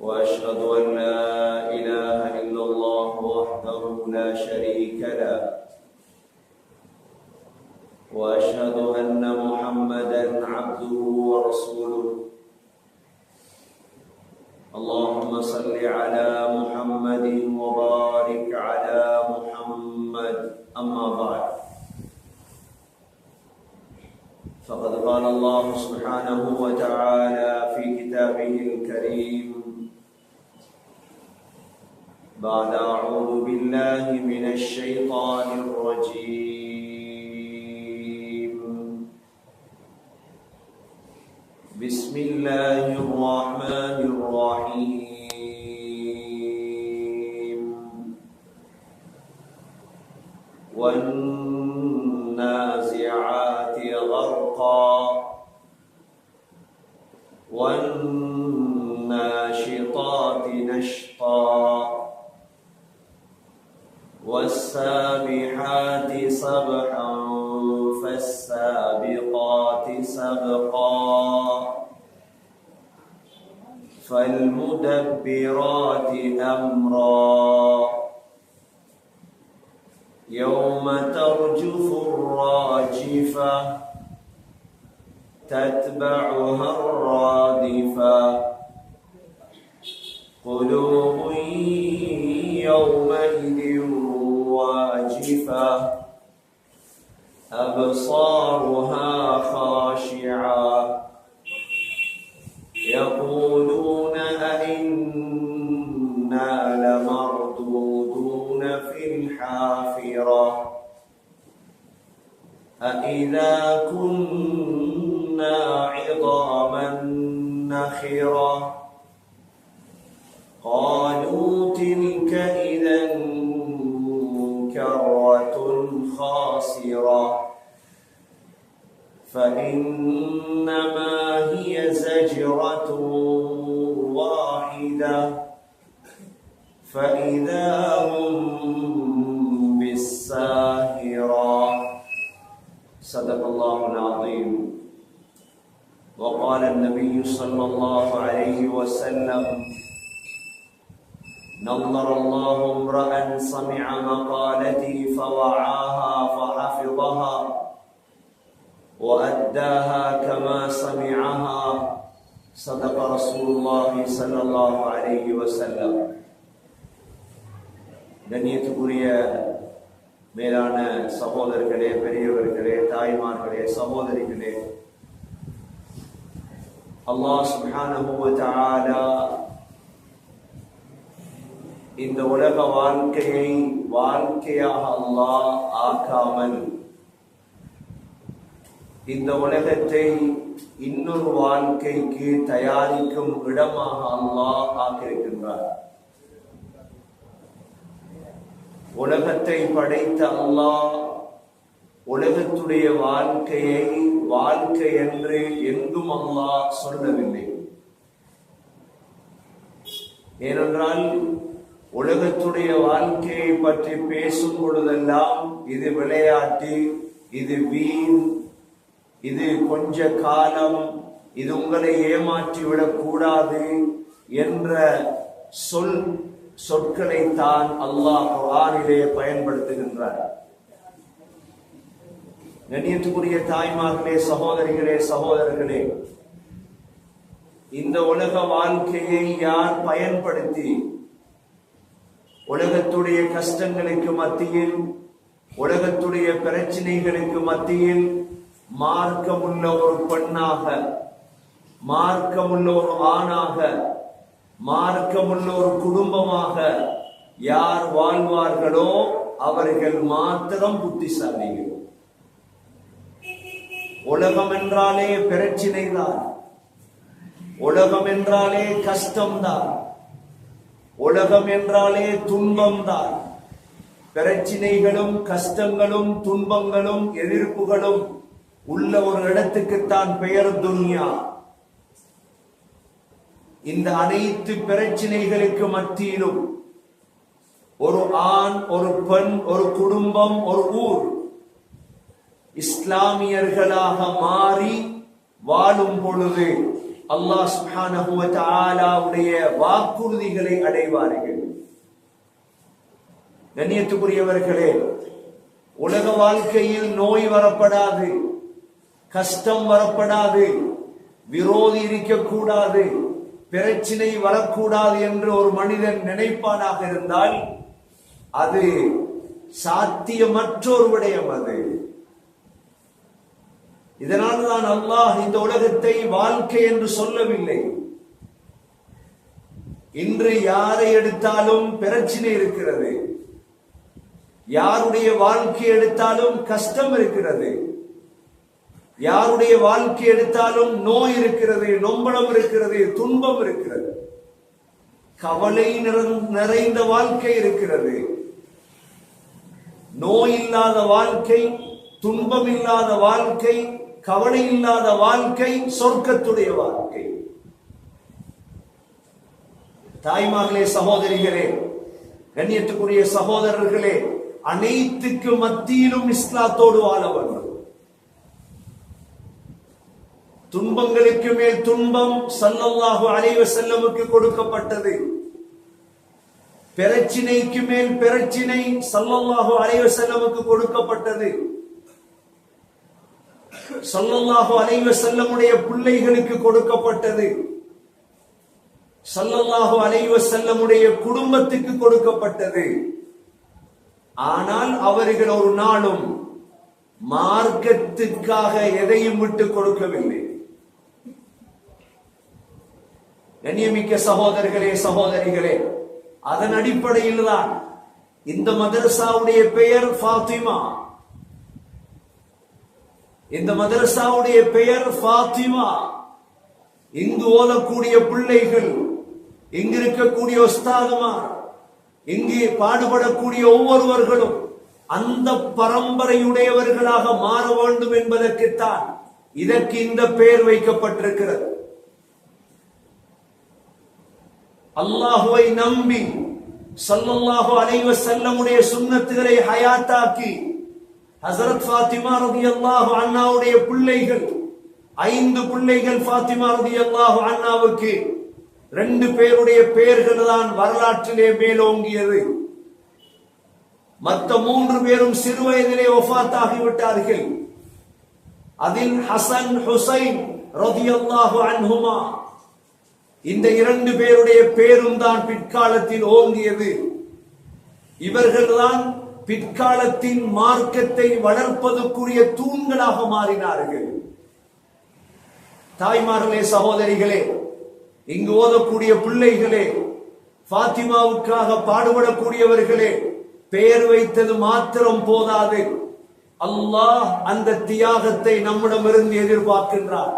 وأشهد أن لا إله إلا الله وحده لا شريك له. وأشهد أن محمدا عبده ورسوله. اللهم صل على محمد وبارك على محمد. أما بعد. فقد قال الله سبحانه وتعالى في كتابه الكريم بعد أعوذ بالله من الشيطان الرجيم. بسم الله الرحمن الرحيم. والنازعات غرقا. والناشطات فالمدبرات أمرا. يوم ترجف الراجفه تتبعها الرادفة. قلوب يومئذ واجفة أبصارها خاشعة. يقولون أإذا كنا عظاما نخرة. قالوا تلك إذا كرة خاسرة. فإنما هي زجرة واحدة. فإذا هم بالساهرة صدق الله العظيم وقال النبي صلى الله عليه وسلم نظر الله امرأ سمع مقالتي فوعاها فحفظها وأداها كما سمعها صدق رسول الله صلى الله عليه وسلم கண்ணியத்துக்குரிய மேலான சகோதரர்களே பெரியவர்களே தாய்மார்களே சகோதரிகளே. அல்லாஹ் சுப்ஹானஹு இந்த உலக வாழ்க்கையை வாழ்க்கையாக அல்லாஹ் ஆக்காமல் இந்த உலகத்தை இன்னொரு வாழ்க்கைக்கு தயாரிக்கும் இடமாக அல்லாஹ் ஆக்கியிருக்கின்றார். உலகத்தை படைத்த அல்லாஹ் உலகத்துடைய வாழ்க்கையை வாழ்க்கை என்று எங்கும் அல்லாஹ் சொல்லவில்லை. ஏனென்றால் உலகத்துடைய வாழ்க்கையை பற்றி பேசும் பொழுதெல்லாம் இது விளையாட்டு இது வீண் இது கொஞ்ச காலம் இது உங்களை ஏமாற்றி விடக்கூடாது என்ற சொல் சொற்களை தான் அல்லாஹ் குரானிலே பயன்படுத்துகின்றார். கண்ணியத்துக்குரிய தாய்மார்களே சகோதரிகளே சகோதரர்களே இந்த உலக வாழ்க்கையை யார் பயன்படுத்தி உலகத்துடைய கஷ்டங்களுக்கு மத்தியில் உலகத்துடைய பிரச்சனைகளுக்கு மத்தியில் மார்க்கமுள்ள ஒரு பெண்ணாக மார்க்கமுள்ள ஒரு ஆணாக மார்க்கமுள்ள ஒரு குடும்பமாக யார் வாழ்வார்களோ அவர்கள் மாத்திரம் புத்திசாலிகள். உலகம் என்றாலே பிரச்சினை தான் உலகம் என்றாலே கஷ்டம்தான். உலகம் என்றாலே துன்பம்தான். பிரச்சினைகளும் கஷ்டங்களும் துன்பங்களும் எதிர்ப்புகளும் உள்ள ஒரு இடத்துக்குத்தான் பெயர் துன்யா. இந்த அனைத்து பிரச்சினைகளுக்கு மத்தியிலும் ஒரு ஆண் ஒரு பெண் ஒரு குடும்பம் ஒரு ஊர் இஸ்லாமியர்களாக மாறி வாழும் பொழுது அல்லாஹ் சுப்ஹானஹு வாக்குறுதிகளை அடைவார்கள். கண்ணியத்துக்குரியவர்களே உலக வாழ்க்கையில் நோய் வரப்படாது கஷ்டம் வரப்படாது விரோதி இருக்கக்கூடாது பிரச்சினை வரக்கூடாது என்று ஒரு மனிதன் நினைப்பானாக இருந்தால் அது சாத்தியமற்றொரு விடயம் அது. இதனால் தான் அல்லாஹ் இந்த உலகத்தை வாழ்க்கை என்று சொல்லவில்லை. இன்று யாரை எடுத்தாலும் பிரச்சனை இருக்கிறது. யாருடைய வாழ்க்கை எடுத்தாலும் கஷ்டம் இருக்கிறது. யாருடைய வாழ்க்கை எடுத்தாலும் நோய் இருக்கிறது நொம்பளம் இருக்கிறது துன்பம் இருக்கிறது. கவலை நிறைந்த வாழ்க்கை இருக்கிறது. நோய் இல்லாத வாழ்க்கை துன்பம் இல்லாத வாழ்க்கை கவலை இல்லாத வாழ்க்கை சொர்க்கத்துடைய வாழ்க்கை. தாய்மார்களே சகோதரிகளே கண்ணியத்துக்குரிய சகோதரர்களே அனைத்துக்கு மத்தியிலும் இஸ்லாத்தோடு வாழ வேண்டும். துன்பங்களுக்கு மேல் துன்பம் சல்லல்லாஹு அலைவ செல்லமுக்கு கொடுக்கப்பட்டது. பிரச்சினைக்கு மேல் பிரச்சினை சல்லல்லாஹு அலைவ செல்லமுக்கு கொடுக்கப்பட்டது. சல்லல்லாஹு அலைவ செல்லமுடைய பிள்ளைகளுக்கு கொடுக்கப்பட்டது. சல்லல்லாஹு அலைவ செல்லமுடைய குடும்பத்துக்கு கொடுக்கப்பட்டது. ஆனால் அவர்கள் ஒரு நாளும் மார்க்கத்துக்காக எதையும் விட்டு கொடுக்கவில்லை. கண்ணியமிக்க சகோதரர்களே சகோதரிகளே அதன் அடிப்படையில் தான் இந்த மதரசாவுடைய பெயர் ஃபாத்திமா. இந்த மதரசாவுடைய பெயர் ஃபாத்திமா. இங்கு ஓதக்கூடிய பிள்ளைகள் இங்கு இருக்கக்கூடிய உஸ்தாதுமார் இங்கே பாடுபடக்கூடிய ஒவ்வொருவர்களும் அந்த பரம்பரையுடையவர்களாக மாற வேண்டும் என்பதற்குத்தான் இதற்கு இந்த பெயர் வைக்கப்பட்டிருக்கிறது. அல்லாஹுவை நம்பி சல்லல்லாஹு அலைவ செல்லமுடைய சுன்னத்துகளை ஹயாத்தாக்கி ஹசரத் ஃபாத்திமா ரலியல்லாஹு அண்ணாவுடைய பிள்ளைகள் ஐந்து பிள்ளைகள் ஃபாத்திமா ரலியல்லாஹு அண்ணாவுக்கு ரெண்டு பேருடைய பெயர்கள் தான் வரலாற்றிலே மேலோங்கியது. மற்ற மூன்று பேரும் சிறு வயதிலே ஒஃபாத்தாகி விட்டார்கள் அதில் ஹசன் ஹுசைன் ரதியல்லாஹு அன்ஹுமா இந்த இரண்டு பேருடைய பேரும் தான் பிற்காலத்தில் ஓங்கியது. இவர்கள்தான் பிற்காலத்தின் மார்க்கத்தை வளர்ப்பதற்குரிய தூண்களாக மாறினார்கள். தாய்மார்களே சகோதரிகளே இங்கு ஓதக்கூடிய பிள்ளைகளே பாத்திமாவுக்காக பாடுபடக்கூடியவர்களே பெயர் வைத்தது மாத்திரம் போதாது. அல்லாஹ் அந்த தியாகத்தை நம்மிடமிருந்து எதிர்பார்க்கின்றார்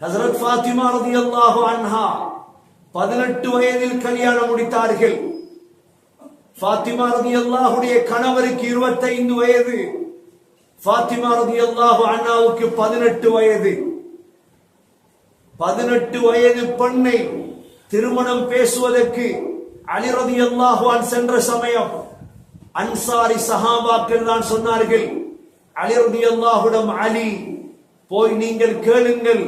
ஹசரத் ஃபாத்திமா ரலியல்லாஹு அன்ஹா பதினெட்டு வயதில் கல்யாணம் முடித்தார்கள். ஃபாத்திமா ரலியல்லாஹுடைய கணவருக்கு இருபத்தைந்து வயது. ஃபாத்திமா ரலியல்லாஹு அண்ணாவுக்கு பதினெட்டு வயது. பதினெட்டு வயது பெண்ணை திருமணம் பேசுவதற்கு அலி ரலியல்லாஹு சென்ற சமயம் அன்சாரி சஹாபாக்கள் தான் சொன்னார்கள் அலி அல்லாஹுடம் அலி போய் நீங்கள் கேளுங்கள்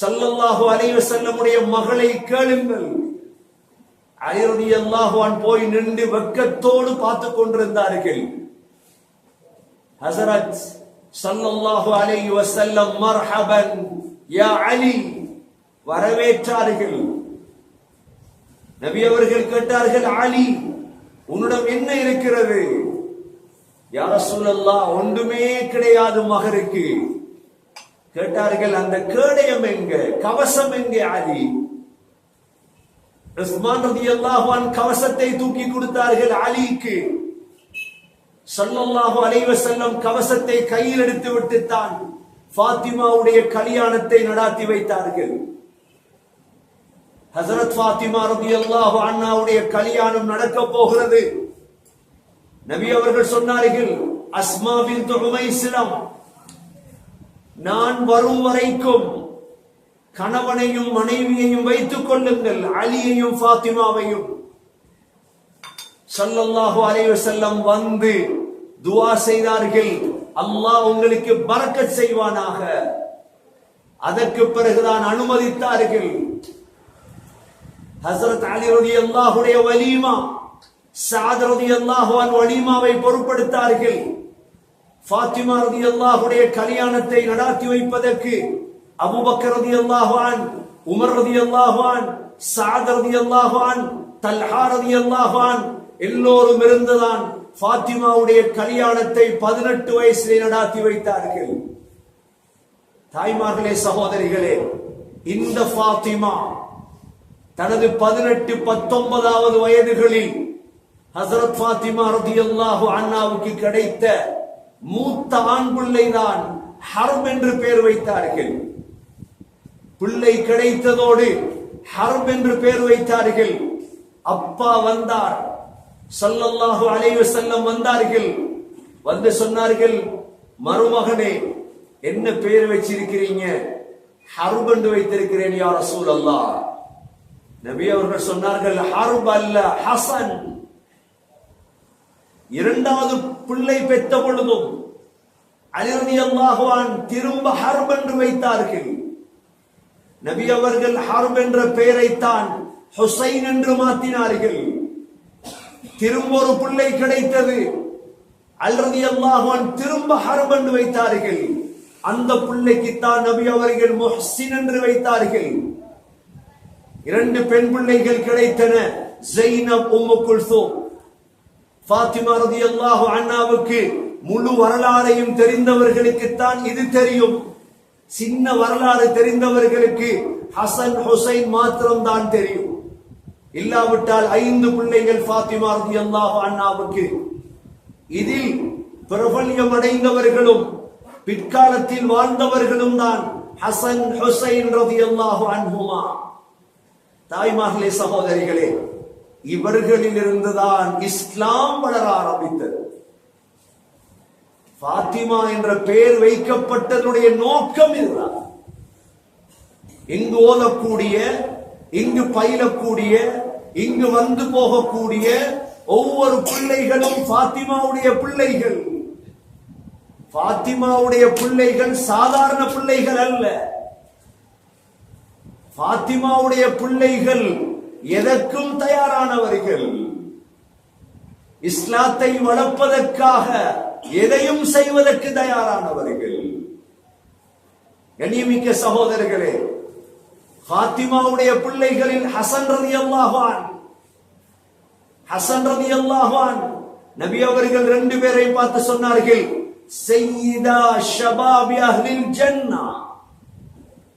சல்லல்லாஹு அலைவ செல்லமுடைய மகளை கேளுங்கள். அலி அல்லாஹுவான் போய் நின்று வெட்கத்தோடு பார்த்து கொண்டிருந்தார்கள். ஹசரத் சல்லல்லாஹு அலைஹி வஸல்லம் மர்ஹபன் யா அலி வரவேற்றார்கள். நபி அவர்கள் கேட்டார்கள் அலி உன்னிடம் என்ன இருக்கிறது? யார ரசூலல்லாஹ் ஒன்றுமே கிடையாது மகருக்கு. கேட்டார்கள் அந்த கேடயம் எங்க? கவசம் எங்கே அலி? உஸ்மான் ரலியல்லாஹு அன்ஹு கவசத்தை தூக்கி கொடுத்தார்கள் அலிக்கு. சல்லல்லாஹு அலைஹி செல்லம் கவசத்தை கையில் எடுத்து விட்டுத்தான். ஃபாத்திமாவுடைய கல்யாணத்தை நடாத்தி வைத்தார்கள். ஹசரத் ஃபாத்திமா ரலியல்லாஹு அண்ணாவுடைய கல்யாணம் நடக்க போகிறது. நபி அவர்கள் சொன்னார்கள் அஸ்மா பின் உமைசிடம் நான் வரும் வரைக்கும் கணவனையும் மனைவியையும் வைத்துக் கொள்ளுங்கள் அலியையும் ஃபாத்திமாவையும். சல்லல்லாஹு அலைஹி செல்லம் வந்து துவா செய்தார்கள். அல்லாஹ் உங்களுக்கு பறக்க செய்வானாக. அதற்கு பிறகுதான் அனுமதித்தார்கள். ஹசரத் அலி ரதி அல்லாஹுடைய வலிமா சாத் ரதி அல்லாஹுவான் வலிமாவை பொருட்படுத்தார்கள். ஃபாத்திமா ரலியல்லாஹுடைய கல்யாணத்தை நடாத்தி வைப்பதற்கு அபுபக்கர் ரதி அல்லாஹான் உமர் ரதி அல்லாஹான் சாத் ரதி அல்லாஹான் தல்ஹா ரதி அல்லாஹான் எல்லோரும் இருந்துதான் ஃபாத்திமாவுடைய கல்யாணத்தை பதினெட்டு வயசிலே நடாத்தி வைத்தார்கள். தாய்மார்களே சகோதரிகளே இந்த ஃபாத்திமா தனது பதினெட்டு பத்தொன்பதாவது வயதுகளில் ஹசரத் ஃபாத்திமா ரதியல்லாஹு அண்ணாவுக்கு கிடைத்த மூத்த ஆண் பிள்ளைதான் ஹரம் என்று பெயர் வைத்தார்கள். பிள்ளை கிடைத்ததோடு ஹரம் என்று பெயர் வைத்தார்கள். அப்பா வந்தார். சல்லல்லாஹு அலைவு செல்லம் வந்தார்கள். வந்து சொன்னார்கள் மருமகனே என்ன பெயர் வச்சிருக்கிறீங்க? ஹர்ப் என்று வைத்திருக்கிறேன் யார் ரசூல் அல்லா நபி அவர்கள் சொன்னார்கள் ஹர்ப் அல்ல ஹசன். இரண்டாவது பிள்ளை பெற்ற பொழுதும் அலிரதி அல்லாஹுவான் திரும்ப ஹர்ப் என்று வைத்தார்கள். நபி அவர்கள் ஹர்ப் என்ற பெயரைத்தான் ஹுசைன் என்று மாற்றினார்கள் திரும்ப ஒரு பிள்ளை கிடைத்தது. அல்ரதி அல்லாஹுவான் திரும்ப ஹர்ப் என்று வைத்தார்கள். அந்த பிள்ளைக்குத்தான் நபி அவர்கள் முஹ்சின் என்று வைத்தார்கள். இரண்டு பெண் பிள்ளைகள் கிடைத்தன. ஜெய்னப் உம்மு குல்சூம். ஃபாத்திமா ரதியல்லாஹு அண்ணாவுக்கு முழு வரலாறையும் தெரிந்தவர்களுக்குத்தான் இது தெரியும். சின்ன வரலாறு தெரிந்தவர்களுக்கு ஹசன் ஹுசைன் மாத்திரம் தான் தெரியும். இல்லாவிட்டால் ஐந்து பிள்ளைகள் ஃபாத்திமா ரதியல்லாஹு அண்ணாவுக்கு இதில் பிரபல்யம் அடைந்தவர்களும் பிற்காலத்தில் வாழ்ந்தவர்களும் தான் ஹசன் ஹுசைன் ரதியல்லாஹு அன்ஹுமா. தாய்மார்களே சகோதரிகளே இவர்களில் இருந்துதான் இஸ்லாம் வளர ஆரம்பித்தது. பாத்திமா என்ற பெயர் வைக்கப்பட்டதுடைய நோக்கம் இதுதான். இங்கு ஓதக்கூடிய இங்கு பயிலக்கூடிய இங்கு வந்து போகக்கூடிய ஒவ்வொரு பிள்ளைகளும் பாத்திமாவுடைய பிள்ளைகள். பாத்திமாவுடைய பிள்ளைகள் சாதாரண பிள்ளைகள் அல்ல. பாத்திமாவுடைய பிள்ளைகள் எதற்கும் தயாரானவர்கள்? இஸ்லாத்தை வளர்ப்பதற்காக எதையும் செய்வதற்கு தயாரானவர்கள்? கண்ணியமிக்க சகோதரர்களே ஃபாத்திமாவுடைய பிள்ளைகளில் ஹசன் ரதி அல்லாஹான் ஹசன் ரதி அல்லாஹான் நபி அவர்கள் ரெண்டு பேரை பார்த்து சொன்னார்கள் செய்தா ஷபாபி அஹ்லில் ஜன்னா.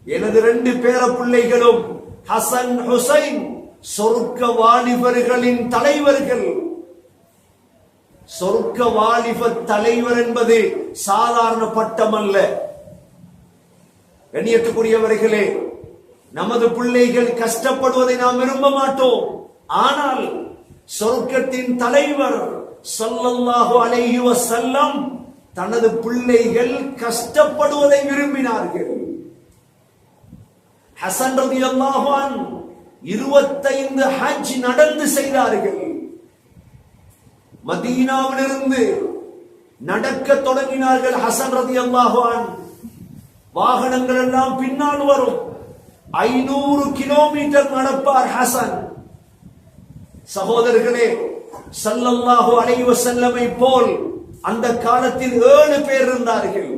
எனது ரெண்டு பேர பிள்ளைகளும் ஹசன் ஹுசைன் சொர்க்க வாலிபர்களின் தலைவர்கள். சொர்க்க வாலிப தலைவர் என்பது சாதாரண பட்டம் அல்ல கண்ணியத்துக்குரியவர்களே நமது பிள்ளைகள் கஷ்டப்படுவதை நாம் விரும்ப மாட்டோம். ஆனால் சொர்க்கத்தின் தலைவர் ஸல்லல்லாஹு அலையுவ செல்லம் தனது பிள்ளைகள் கஷ்டப்படுவதை விரும்பினார்கள். ஹசன் ரதி அல்லாஹான் இருபத்தைந்து ஹஜ் நடந்து செய்தார்கள். மதீனாவிலிருந்து நடக்க தொடங்கினார்கள் ஹசன் ரதி அல்லாஹான் வாகனங்கள் எல்லாம் பின்னால் வரும். ஐநூறு கிலோமீட்டர் நடப்பார் ஹசன். சகோதரர்களே சல்லல்லாஹு அலைவ செல்லமை போல் அந்த காலத்தில் ஏழு பேர் இருந்தார்கள்.